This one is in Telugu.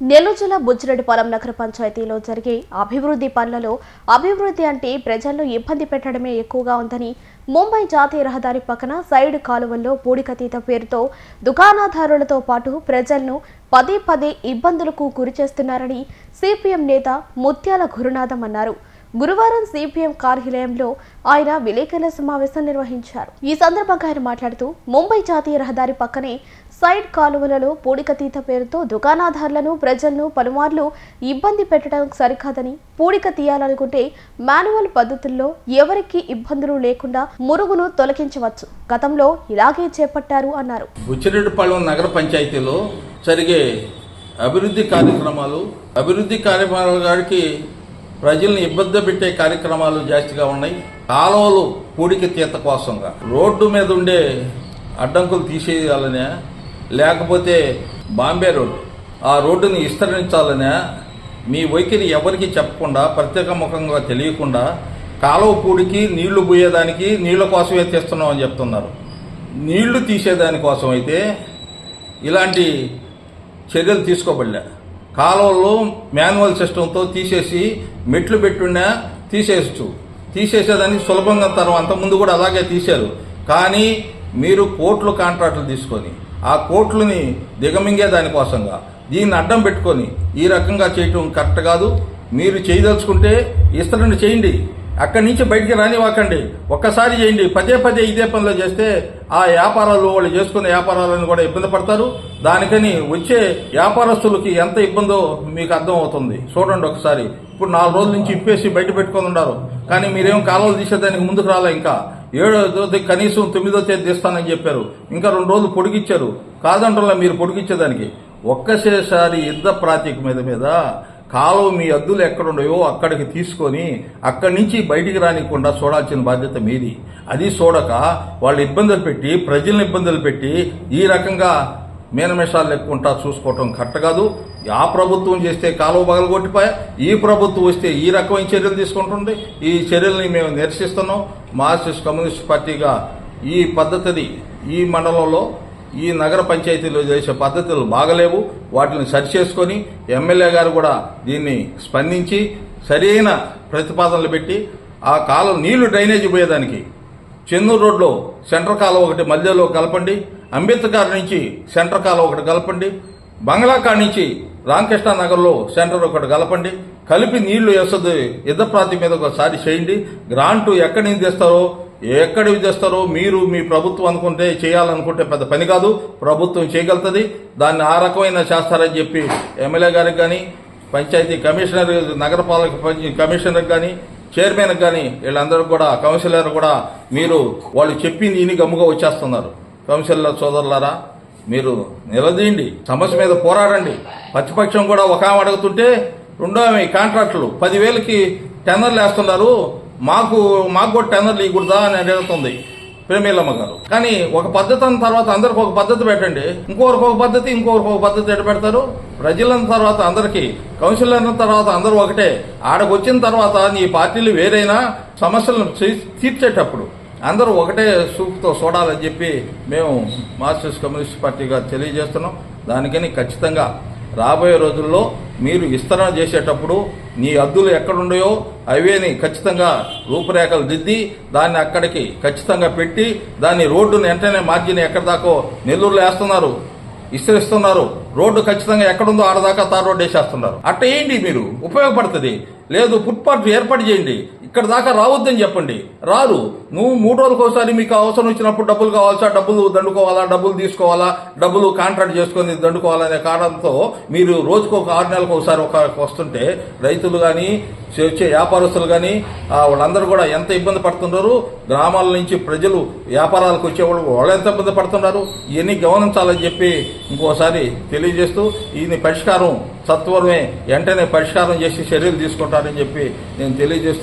నెల్లూరు జిల్లా బుజ్జిరెడ్డిపాలెం నగర పంచాయతీలో జరిగే అభివృద్ధి పనులలో అభివృద్ధి అంటే ప్రజలను ఇబ్బంది పెట్టడమే ఎక్కువగా ఉందని ముంబై జాతీయ రహదారి పక్కన సైడ్ కాలువల్లో పూడికతీత పేరుతో దుకాణదారులతో పాటు ప్రజలను పదే పదే ఇబ్బందులకు గురి చేస్తున్నారని సిపిఎం నేత ముత్యాల గురునాథం అన్నారు. గురువారం సిపిఎం కార్యాలయంలో ఆయన విలేకరుల సమావేశం నిర్వహించారు. ఈ సందర్భంగా ఆయన మాట్లాడుతూ ముంబై జాతీయ రహదారి పక్కనే సైడ్ కాలువలలో పూడికతీత పేరుతో దుకాణదారులను ప్రజలను పలుమార్లు ఇబ్బంది పెట్టడం సరికాదని పూడిక తీయాలనుకుంటే మాన్యువల్ పద్ధతుల్లో ఎవరికి ఇబ్బందులు లేకుండా మురుగును తొలగించవచ్చు. గతంలో ఇలాగే చేపట్టారు అన్నారు. బుచ్చిరెడ్డిపాళెం నగర పంచాయతీలో జరిగే అభివృద్ధి కార్యక్రమాలు అభివృద్ధి కార్యక్రమాల గారికి ప్రజల్ని ఇబ్బంది పెట్టే కార్యక్రమాలు జాస్తిగా ఉన్నాయి. కాలువలు పూడిక తీత కోసంగా. రోడ్డు మీద ఉండే అడ్డంకులు తీసేయాలనే లేకపోతే బాంబే రోడ్డు ఆ రోడ్డుని విస్తరించాలనే మీ వైఖరి ఎవరికి చెప్పకుండా ప్రత్యేక ముఖంగా తెలియకుండా కాలువ పూడికి నీళ్ళు పోయేదానికి నీళ్ళ కోసమే తీస్తున్నాం అని చెప్తున్నారు. నీళ్ళు తీసేదానికోసం అయితే ఇలాంటి చర్యలు తీసుకోబడలే. కాలువలో మాన్యువల్ సిస్టంతో తీసేసి మెట్లు పెట్టున్నా తీసేయచ్చు. తీసేసేదానికి సులభంగా తర్వాత అంతకుముందు కూడా అలాగే తీశారు. కానీ మీరు కోట్లు కాంట్రాక్టులు తీసుకొని ఆ కోట్లని దిగమింగే దానికోసంగా దీన్ని అడ్డం పెట్టుకొని ఈ రకంగా చేయటం కరెక్ట్ కాదు. మీరు చేయదలుచుకుంటే ఇస్తారని చేయండి. అక్కడి నుంచి బయటికి రానివ్వకండి. ఒక్కసారి చేయండి. పదే పదే ఇదే పనులు చేస్తే ఆ వ్యాపారాలు వాళ్ళు చేసుకునే వ్యాపారాలను కూడా ఇబ్బంది పడతారు. దానికని వచ్చే వ్యాపారస్తులకి ఎంత ఇబ్బందో మీకు అర్థం అవుతుంది చూడండి ఒకసారి. ఇప్పుడు నాలుగు రోజుల నుంచి ఇప్పేసి బయట పెట్టుకొని ఉన్నారు. కానీ మీరేం కాలువలు తీసేదానికి ముందుకు రాలే ఇంకా. ఏడో తేదీ కనీసం తొమ్మిదో తేదీ తీస్తానని చెప్పారు. ఇంకా రెండు రోజులు పొడిగిచ్చారు. కాదంటారా మీరు పొడిగిచ్చేదానికి. ఒక్కసేసారి యుద్ధ ప్రాతిక మీద మీద కాలువ మీ అద్దులు ఎక్కడున్నాయో అక్కడికి తీసుకొని అక్కడి నుంచి బయటికి రానికుండా చూడాల్సిన బాధ్యత మీది. అది చూడక వాళ్ళు ఇబ్బందులు పెట్టి ప్రజల్ని ఇబ్బందులు పెట్టి ఈ రకంగా మీనమేషాలు లేకుండా చూసుకోవటం కరెక్ట్ కాదు. ఆ ప్రభుత్వం చేస్తే కాలువ పగలగొట్టిపోయా ఈ ప్రభుత్వం వస్తే ఈ రకమైన చర్యలు తీసుకుంటుంది. ఈ చర్యల్ని మేము నిరసిస్తున్నాం. మార్క్సిస్ట్ కమ్యూనిస్ట్ పార్టీగా ఈ పద్ధతిని ఈ మండలంలో ఈ నగర పంచాయతీలో చేసే పద్ధతులు బాగలేవు. వాటిని సరి చేసుకొని ఎమ్మెల్యే గారు కూడా దీన్ని స్పందించి సరైన ప్రతిపాదనలు పెట్టి ఆ కాలం నీళ్ళు డ్రైనేజ్ పోయేదానికి చెన్నూరు రోడ్లో సెంటర్ కాలం ఒకటి మధ్యలో కలపండి అంబేద్కర్ నుంచి సెంటర్ కాలం ఒకటి కలపండి బంగ్లాకాడ్ నుంచి రామకృష్ణ నగర్లో సెంటర్ ఒకటి కలపండి కలిపి నీళ్ళు వేస్తుంది. యుద్ధ ప్రాతి మీద ఒకసారి చేయండి. గ్రాంటు ఎక్కడి నుంచి తెస్తారో ఎక్కడివి తెస్తారో మీరు మీ ప్రభుత్వం అనుకుంటే చేయాలనుకుంటే పెద్ద పని కాదు. ప్రభుత్వం చేయగలుగుతుంది. దాన్ని ఆ రకమైన చేస్తారని చెప్పి ఎమ్మెల్యే గారికి కానీ పంచాయతీ కమిషనర్ నగరపాలక కమిషనర్ కానీ చైర్మన్ కానీ వీళ్ళందరూ కూడా కౌన్సిలర్ కూడా మీరు వాళ్ళు చెప్పింది ఇని గమ్ముగా వచ్చేస్తున్నారు. కౌన్సిలర్ సోదరులారా మీరు నిలదీయండి. సమస్య మీద పోరాడండి. ప్రతిపక్షం కూడా ఒక అడుగుతుంటే రెండో కాంట్రాక్టులు. పదివేలకి టెండర్లు వేస్తున్నారు. మాకు మాకు కూడా టెండర్లు ఇవ్వకూడదా అని అడుగుతుంది ప్రేమీలమ్మ గారు. కానీ ఒక పద్ధతి అన్న తర్వాత అందరికి ఒక పద్ధతి పెట్టండి. ఇంకొకరికి ఒక పద్ధతి ఇంకొకరికి ఒక పద్ధతి ఎటు పెడతారు? ప్రజలన్న తర్వాత అందరికి కౌన్సిల్ అన్న తర్వాత అందరూ ఒకటే. ఆడకు వచ్చిన తర్వాత నీ పార్టీలు వేరైనా సమస్యలను తీర్చేటప్పుడు అందరూ ఒకటే సూపుతో చూడాలని చెప్పి మేము మార్క్సిస్ట్ కమ్యూనిస్ట్ పార్టీగా తెలియజేస్తున్నాం. దానికని ఖచ్చితంగా రాబోయే రోజుల్లో మీరు విస్తరణ చేసేటప్పుడు నీ అద్దులు ఎక్కడుండయో అవేని ఖచ్చితంగా రూపురేఖలు దిద్ది దాన్ని అక్కడికి ఖచ్చితంగా పెట్టి దాన్ని రోడ్డును వెంటనే మార్జిన్ ఎక్కడి దాకో నెల్లూరులో వేస్తున్నారు విస్తరిస్తున్నారు. రోడ్డు ఖచ్చితంగా ఎక్కడుందో ఆడదాకా తార్ రోడ్డు వేసేస్తున్నారు. అట్ట ఏంటి మీరు? ఉపయోగపడుతుంది. లేదు ఫుట్పాత్ ఏర్పాటు చేయండి. ఇక్కడ దాకా రావద్దని చెప్పండి. రారు నువ్వు మూడు రోజులకు ఒకసారి మీకు అవసరం వచ్చినప్పుడు డబ్బులు కావాల్సా డబ్బులు దండుకోవాలా డబ్బులు తీసుకోవాలా డబ్బులు కాంట్రాక్ట్ చేసుకొని దండుకోవాలనే కారణంతో మీరు రోజుకు ఒక ఆరు నెలలకు ఒకసారి ఒక వస్తుంటే రైతులు కానీ వచ్చే వ్యాపారస్తులు కానీ వాళ్ళందరూ కూడా ఎంత ఇబ్బంది పడుతున్నారు గ్రామాల నుంచి ప్రజలు వ్యాపారాలకు వచ్చేవాళ్ళు వాళ్ళు ఎంత ఇబ్బంది పడుతున్నారు ఇవన్నీ గమనించాలని చెప్పి ఇంకోసారి తెలియజేస్తూ ఈయన పరిష్కారం సత్వరమే వెంటనే పరిష్కారం చేసి చర్యలు తీసుకుంటారని చెప్పి నేను తెలియజేస్తూ